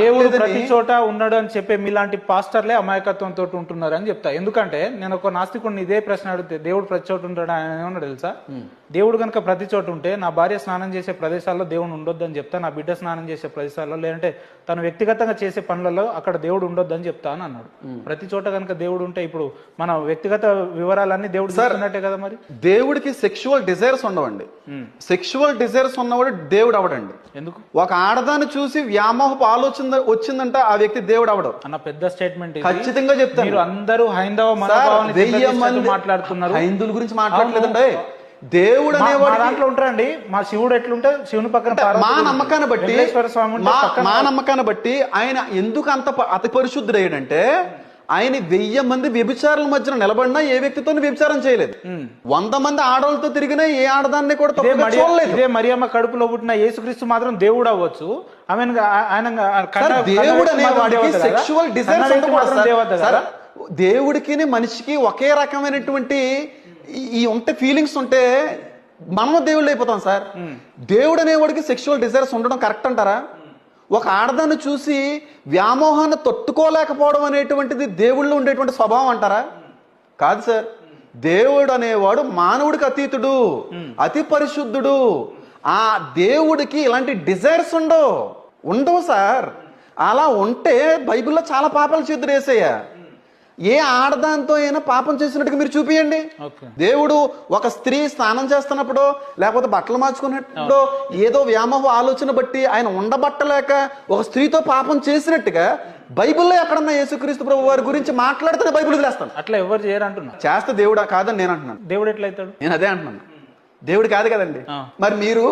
దేవుడు ప్రతి చోట ఉన్నాడు అని చెప్పే మీలాంటి పాస్టర్లే అమాయకత్వంతో ఉంటున్నారు అని చెప్తా. ఎందుకంటే నేను ఒక నాస్తికుడిని ఇదే ప్రశ్న అడిగితే దేవుడు ప్రతి చోట ఉంటాడు ఆయన ఏమన్నా తెలుసా? దేవుడు కనుక ప్రతి చోట ఉంటే నా భార్య స్నానం చేసే ప్రదేశాల్లో దేవుడు ఉండొద్దు అని చెప్తా నా బిడ్డ స్నానం చేసే ప్రదేశాల్లో లేదంటే తను వ్యక్తిగతంగా చేసే పనులలో అక్కడ దేవుడు ఉండొద్దు అని చెప్తా అని అన్నాడు. ప్రతి చోట కనుక దేవుడు ఉంటే ఇప్పుడు మన వ్యక్తిగత వివరాలన్నీ దేవుడు చూస్తున్నట్టే కదా మరి? దేవుడికి సెక్షువల్ డిజైర్స్ ఉండవండి. సెక్షువల్ డిజైర్స్ ఉన్నవాడు దేవుడు అవడండి ఎందుకు? ఒక ఆడదాన్ని చూసి వ్యామోహపు ఆలోచన వచ్చిందంటే ఆ వ్యక్తి దేవుడు అవడం. అన్న పెద్ద స్టేట్మెంట్ ఖచ్చితంగా చెప్తాను. అందరూ హైందవ వెయ్యి మంది మాట్లాడుతున్నారు. హైందువుల గురించి మాట్లాడలేదండి దేవుడు అనేవాడు దాంట్లో ఉంటారండి. మా శివుడు ఎట్లుంటే శివుని పక్కన మా నమ్మకాన్ని బట్టి మా నమ్మకాన్ని బట్టి ఆయన ఎందుకు అంత అతి పరిశుద్ధుడయ్యాడంటే ఆయన వెయ్యి మంది వ్యభిచారుల మధ్యన నిలబడినా ఏ వ్యక్తితో వ్యభిచారం చేయలేదు. వంద మంది ఆడవాళ్ళతో తిరిగినా ఏ ఆడదాన్ని కూడా ఇదే మరియమ్మ కడుపులో పుట్టిన యేసుక్రీస్తు మాత్రం దేవుడు అవ్వచ్చు. ఆమె ఆయన దేవుడు సెక్షువల్ దేవుడికి మనిషికి ఒకే రకమైనటువంటి ఈ- ఈ ఉంటే ఫీలింగ్స్ ఉంటే మనము దేవుళ్ళు అయిపోతాం సార్. దేవుడు అనేవాడికి సెక్షువల్ డిజైర్స్ ఉండడం కరెక్ట్ అంటారా? ఒక ఆడదాన్ని చూసి వ్యామోహాన్ని తట్టుకోలేకపోవడం అనేటువంటిది దేవుళ్ళు ఉండేటువంటి స్వభావం అంటారా? కాదు సార్. దేవుడు అనేవాడు మానవుడికి అతీతుడు అతి పరిశుద్ధుడు. ఆ దేవుడికి ఇలాంటి డిజైర్స్ ఉండవు. ఉండవు సార్. అలా ఉంటే బైబిల్లో చాలా పాపాలు చేతులు వేసాయా? ఏ ఆడదాంతో అయినా పాపం చేసినట్టుగా మీరు చూపియండి. దేవుడు ఒక స్త్రీ స్నానం చేస్తున్నప్పుడు లేకపోతే బట్టలు మార్చుకున్నప్పుడు ఏదో వ్యామోహ ఆలోచన బట్టి ఆయన ఉండబట్టలేక ఒక స్త్రీతో పాపం చేసినట్టుగా బైబిల్లో ఎక్కడన్నా యేసుక్రీస్తు ప్రభు వారి గురించి మాట్లాడితే బైబిల్ వదిలేస్తాను. అట్లా ఎవరు చేయరు అంటున్నా చేస్తే దేవుడా కాదని నేను అంటున్నాను. దేవుడు ఎట్లయితాడు నేను అదే అంటున్నాను. దేవుడు కాదు కదండి. మరి మీరు